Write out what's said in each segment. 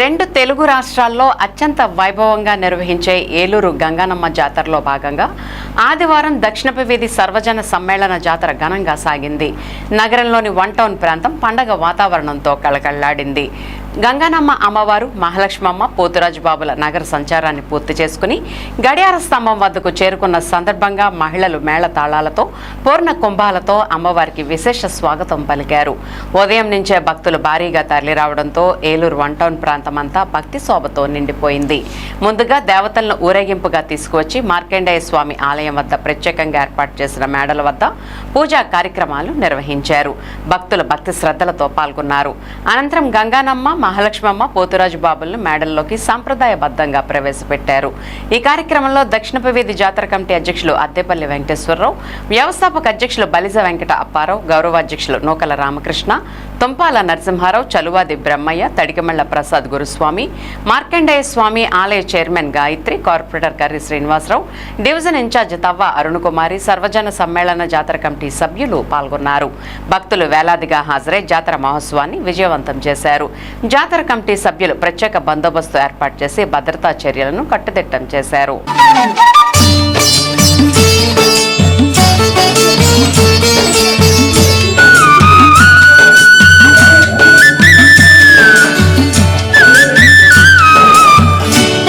రెండు తెలుగు రాష్ట్రాల్లో అత్యంత వైభవంగా నిర్వహించే ఏలూరు గంగానమ్మ జాతరలో భాగంగా ఆదివారం దక్షిణపు వీధి సర్వజన సమ్మేళన జాతర ఘనంగా సాగింది. నగరంలోని వన్ టౌన్ ప్రాంతం పండగ వాతావరణంతో కళకళ్ళాడింది. గంగానమ్మ అమ్మవారు మహాలక్ష్మమ్మ పోతురాజు బాబుల నగర సంచారాన్ని పూర్తి చేసుకుని గడియార స్తంభం వద్దకు చేరుకున్న సందర్భంగా మహిళలు మేళ తాళాలతో పూర్ణ కుంభాలతో అమ్మవారికి విశేష స్వాగతం పలికారు. ఉదయం నుంచే భక్తులు భారీగా తరలిరావడంతో ఏలూరు వన్ టౌన్ ప్రాంతమంతా భక్తి శోభతో నిండిపోయింది. ముందుగా దేవతలను ఊరేగింపుగా తీసుకువచ్చి మార్కండేయ స్వామి ఆలయం వద్ద ప్రత్యేకంగా ఏర్పాటు చేసిన మేడల వద్ద పూజా కార్యక్రమాలు నిర్వహించారు. భక్తులు భక్తి శ్రద్ధలతో పాల్గొన్నారు. అనంతరం గంగానమ్మ మహాలక్ష్మమ్మ పోతురాజు బాబులను మేడల్లోకి సాంప్రదాయబద్ధంగా ప్రవేశపెట్టారు. ఈ కార్యక్రమంలో దక్షిణపవేది జాతర కమిటీ అధ్యక్షులు అద్దెపల్లి వెంకటేశ్వరరావు వ్యవస్థాపక అధ్యక్షులు బలిజ వెంకట అప్పారావు గౌరవాధ్యక్షులు నూకల రామకృష్ణ తుంపాల నరసింహారావు చలువాది బ్రహ్మయ్య తడికమళ్ళ ప్రసాద్ గురుస్వామి మార్కండేయ స్వామి ఆలయ chairman Gayatri corporator Karri Srinivasarao division in-charge Tavva Arunakumari సర్వజన సమ్మేళన జాతర కమిటీ సభ్యులు పాల్గొన్నారు. భక్తులు వేలాదిగా హాజరై జాతర మహోత్సవాన్ని విజయవంతం చేశారు. జాతర కమిటీ సభ్యులు ప్రత్యేక బందోబస్తు ఏర్పాటు చేసి భద్రతా చర్యలను కట్టుదిట్టం చేశారు.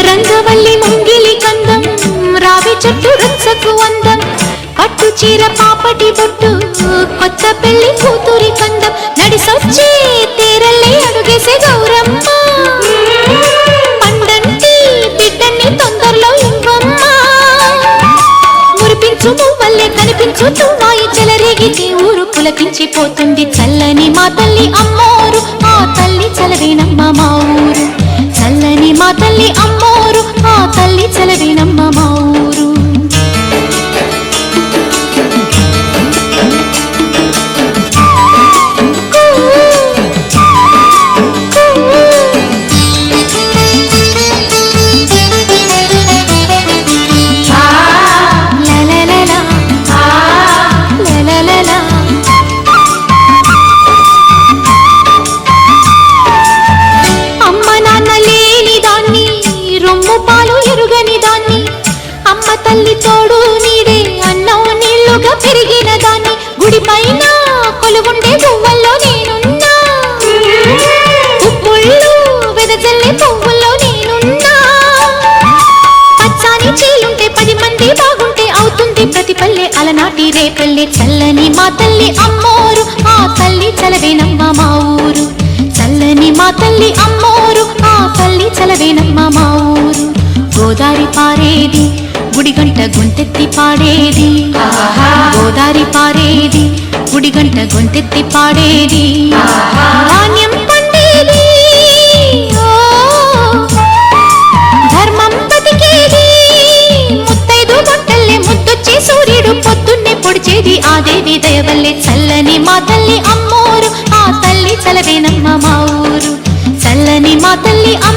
రంగవల్లి ముంగిలి కందం చెట్టు రుచ్చకు అందం పట్టు చీర పాపటి బొట్టు కొత్త పెళ్ళి కూతురి కందం నడిసొచ్చే పులకించిపోతుంది చల్లని చల్లని మా తల్లి అమ్మోరు ఆ తల్లి చలవేనమ్మ మా ఊరు. చల్లని మా తల్లి అమ్మోరు ఆ తల్లి చలవేనమ్మ మా ఊరు. గోదారి పారేది గుడిగంట గొంతెత్తి పాడేది. గోదారి పారేది గుడిగంట గొంతెత్తి పాడేది. ధాన్యం దేవి ఆ దేవి దయవల్లే చల్లని మా తల్లి అమ్మోరు. ఆ తల్లి చలవేనమ్మ మా ఊరు. చల్లని మా తల్లి అమ్మ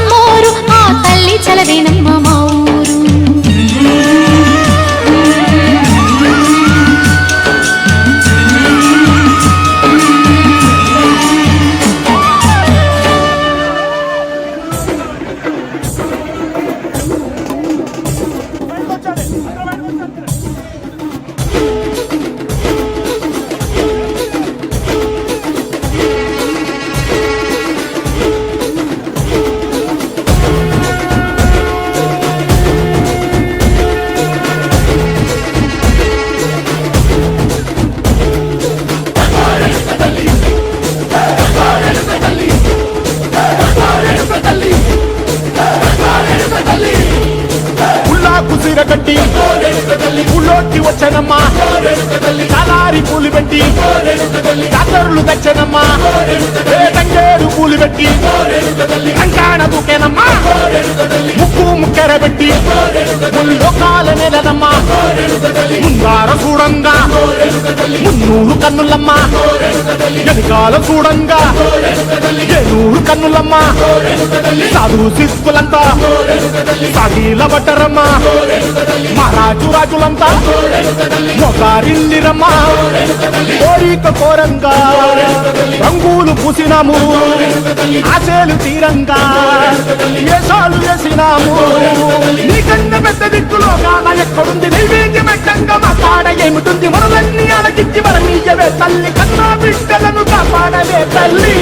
వచ్చనమ్మా. కలారి పూలు పెట్టి కత్తరులు తెచ్చనమ్మా. తంగేరు పూలు పెట్టి కంకాణ దూకేనమ్మా ముక్కు ముక్కెర పెట్టి ముల్లోకాల నెలనమ్మా. ముందార చూడంగా మున్నూరు కన్నులమ్మా. వెనకాల చూడంగా ఏనూరు కన్నులమ్మా. సాధు శిస్కులంతా సాగిల బట్టరమ్మా మహారాజు రాజులంతా మొగారిల్లిరమ్మా కోరిక కోరంగా రంగులు పూసినాము. ఆశలు తీరంగా వేషాలు వేసినాము. నీకన్నా పెద్ద దిక్కులో కాన ఎక్కడుంది? నైవేద్యం ఎట్టంగా మా కాడ ఏమిటుంది? మనలన్నీ అలకించి మన నీయవే తల్లి. కన్నా బిడ్డలను కాపాడవే తల్లి.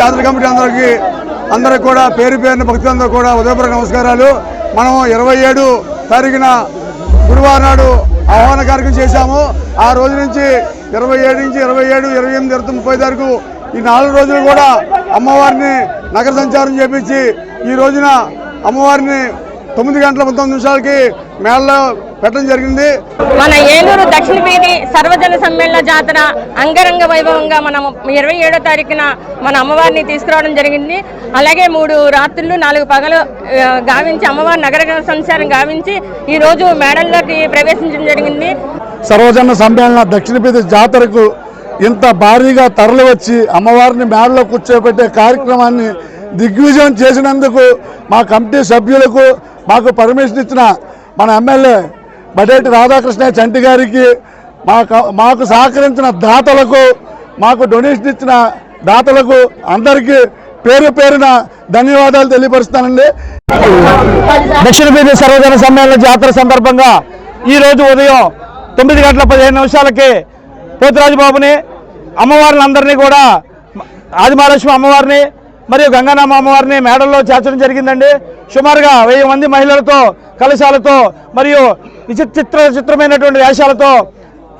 జాతర కమిటీ అందరికీ అందరికి కూడా పేరు పేరున భక్తులందరూ కూడా ఉదయపూర్వక నమస్కారాలు. మనం ఇరవై ఏడు తారీఖున గురువారం నాడు ఆహ్వాన కార్యక్రమం చేశాము. ఆ రోజు నుంచి ఇరవై ఏడు నుంచి ఇరవై ఏడు ఇరవై ఎనిమిది ఇరవై ముప్పై తారీఖు ఈ నాలుగు రోజులు కూడా అమ్మవారిని నగర సంచారం చేపించి ఈ రోజున అమ్మవారిని తొమ్మిది గంటల పంతొమ్మిది నిమిషాలకి మేళలో పెట్టడం జరిగింది. మన ఏలూరు దక్షిణ వీధి సర్వజన సమ్మేళన జాతర అంగరంగ వైభవంగా మనం ఇరవై ఏడో తారీఖున మన అమ్మవారిని తీసుకురావడం జరిగింది. అలాగే మూడు రాత్రులు నాలుగు పగలు గావించి అమ్మవారి నగర సంచారం గావించి ఈ రోజు మేడల్లోకి ప్రవేశించడం జరిగింది. సర్వజన సమ్మేళన దక్షిణ బీది జాతరకు ఇంత భారీగా తరలి వచ్చి అమ్మవారిని మేడలో కూర్చోబెట్టే కార్యక్రమాన్ని దిగ్విజయం చేసినందుకు మా కమిటీ సభ్యులకు మాకు పర్మిషన్ ఇచ్చిన మన ఎమ్మెల్యే బడేటి రాధాకృష్ణ చంటి గారికి మాకు మాకు సహకరించిన దాతలకు మాకు డొనేషన్ ఇచ్చిన దాతలకు అందరికీ పేరు పేరున ధన్యవాదాలు తెలియపరుస్తానండి. దక్షిణ బీద సర్వజన సమ్మేళన జాతర సందర్భంగా ఈ రోజు ఉదయం తొమ్మిది గంటల పదిహేను నిమిషాలకి పోతురాజు బాబుని అమ్మవారిని అందరినీ కూడా ఆదిమహాలక్ష్మి అమ్మవారిని మరియు గంగానామ అమ్మవారిని మేడల్లో చేర్చడం జరిగిందండి. సుమారుగా వెయ్యి మంది మహిళలతో కలశాలతో మరియు విచిత్ర చిత్రమైనటువంటి వేషాలతో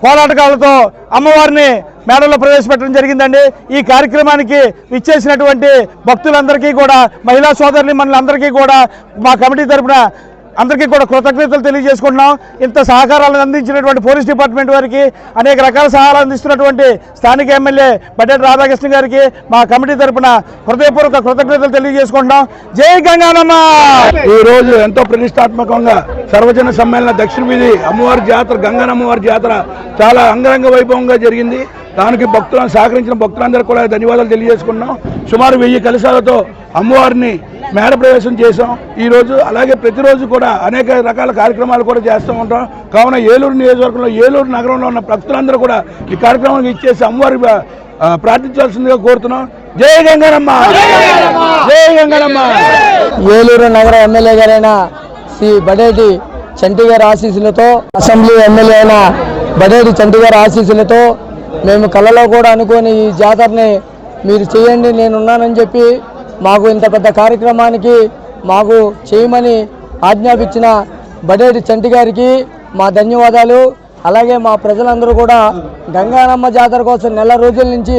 పోరాటకాలతో అమ్మవారిని మేడలో ప్రవేశపెట్టడం జరిగిందండి. ఈ కార్యక్రమానికి విచ్చేసినటువంటి భక్తులందరికీ కూడా మహిళా సోదరుని మనందరికీ కూడా మా కమిటీ తరపున అందరికీ కూడా కృతజ్ఞతలు తెలియజేసుకుంటున్నాం. ఇంత సహకారాలను అందించినటువంటి పోలీస్ డిపార్ట్మెంట్ వారికి అనేక రకాల సహాయాలు అందిస్తున్నటువంటి స్థానిక ఎమ్మెల్యే బడ్డెట్ రాధాకృష్ణ గారికి మా కమిటీ తరపున హృదయపూర్వక కృతజ్ఞతలు తెలియజేసుకుంటున్నాం. జై గంగానమ్మ! ఈ రోజు ఎంతో ప్రతిష్టాత్మకంగా సర్వజన సమ్మేళన దక్షిణ వీధి అమ్మవారి జాతర గంగనమ్మవారి జాతర చాలా అంగరంగ వైభవంగా జరిగింది. దానికి భక్తులను సహకరించిన భక్తులందరూ కూడా ధన్యవాదాలు తెలియజేసుకున్నాం సుమారు వెయ్యి కలశాలతో అమ్మవారిని మేడ ప్రవేశం చేశాం. ఈ రోజు అలాగే ప్రతిరోజు కూడా అనేక రకాల కార్యక్రమాలు కూడా చేస్తూ ఉంటాం. కావున ఏలూరు నియోజకవర్గంలో ఏలూరు నగరంలో ఉన్న భక్తులందరూ కూడా ఈ కార్యక్రమానికి ఇచ్చేసి అమ్మవారి ప్రార్థించాల్సిందిగా కోరుతున్నాం. జయ గంగారమ్మ జయ గంగారమ్మ ఏలూరు నగర ఎమ్మెల్యే గారైన శ్రీ బడేటి చంటి గారి ఆశీస్సులతో అసెంబ్లీ ఎమ్మెల్యే అయిన బడేటి చంటి గారి ఆశీస్సులతో మేము కళలో కూడా అనుకుని ఈ జాతరని మీరు చేయండి నేనున్నానని చెప్పి మాకు ఇంత పెద్ద కార్యక్రమానికి మాకు చేయమని ఆజ్ఞాపించిన బడేటి చంటి గారికి మా ధన్యవాదాలు. అలాగే మా ప్రజలందరూ కూడా గంగానమ్మ జాతర కోసం నెల రోజుల నుంచి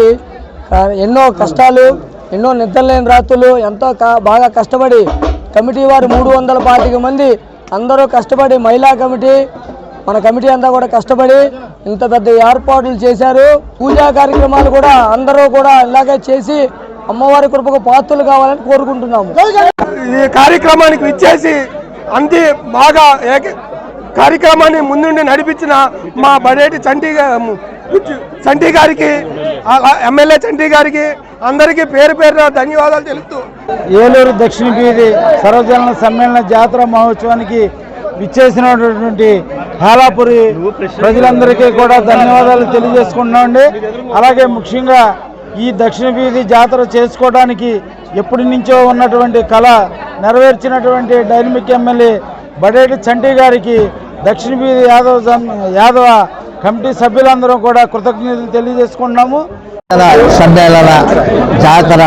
ఎన్నో కష్టాలు ఎన్నో నిద్రలేని రాత్రులు ఎంతో కా- బాగా కష్టపడి కమిటీ వారు మూడు వందల పాతిక మంది అందరూ కష్టపడి మహిళా కమిటీ మన కమిటీ అంతా కూడా కష్టపడి ఇంత పెద్ద ఏర్పాట్లు చేశారు. పూజా కార్యక్రమాలు కూడా అందరూ కూడా ఇలాగే చేసి అమ్మవారి కృపకు పాత్రలు కావాలని కోరుకుంటున్నాము. ఈ కార్యక్రమానికి విచ్చేసి అంది బాగా కార్యక్రమాన్ని ముందుండి నడిపించిన మా బడేటి చంటి చంటి గారికి ఆ- ఎమ్మెల్యే చంటి గారికి అందరికీ పేరు పేరున ధన్యవాదాలు తెలుపుతూ ఏలూరు దక్షిణ వీధి సర్వజన సమ్మేళన జాతర మహోత్సవానికి విచ్చేసినటువంటి హాలాపురి ప్రజలందరికీ కూడా ధన్యవాదాలు తెలియజేసుకుంటున్నామండి. అలాగే ముఖ్యంగా ఈ దక్షిణ వీధి జాతర చేసుకోవడానికి ఎప్పటి నుంచో ఉన్నటువంటి కళ నెరవేర్చినటువంటి డైనమిక్ ఎమ్మెల్యే బడేటి చంటి గారికి దక్షిణ వీధి యాదవ్ యాదవ కమిటీ సభ్యులందరూ కూడా కృతజ్ఞతలు తెలియజేసుకుంటున్నాము. సమ్మేళన జాతర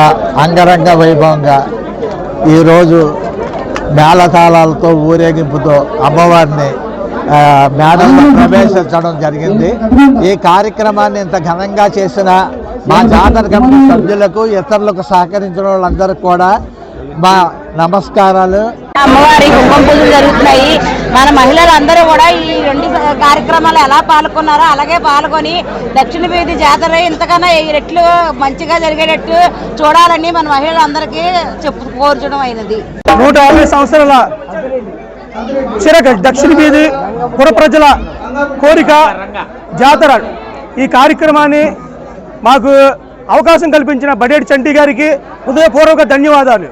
అంగరంగ వైభవంగా ఈరోజు మేళతాళాలతో ఊరేగింపుతో అమ్మవారిని ఆ, మేడల్లో ప్రవేశించడం జరిగింది. ఈ కార్యక్రమాన్ని ఇంత ఘనంగా చేసిన మా జాతర కమిటీ సభ్యులకు ఇతరులకు సహకరించిన వాళ్ళందరికీ కూడా మా నమస్కారాలు. అమ్మవారి కుంభం పూజలు జరుగుతున్నాయి. మన మహిళలు అందరూ కూడా ఈ రెండు కార్యక్రమాలు ఎలా పాల్గొన్నారో అలాగే పాల్గొని దక్షిణ వీధి జాతర ఇంతకన్నా ఈ రెట్లు మంచిగా జరిగేటట్టు చూడాలని మన మహిళలందరికీ చెప్పు కోర్చడం అయినది. నూట యాభై సంవత్సరాల చిరక దక్షిణ వీధి పుర ప్రజల కోరిక జాతర. ఈ కార్యక్రమాన్ని మాకు అవకాశం కల్పించిన బడేటి చంటి గారికి హృదయపూర్వక ధన్యవాదాలు.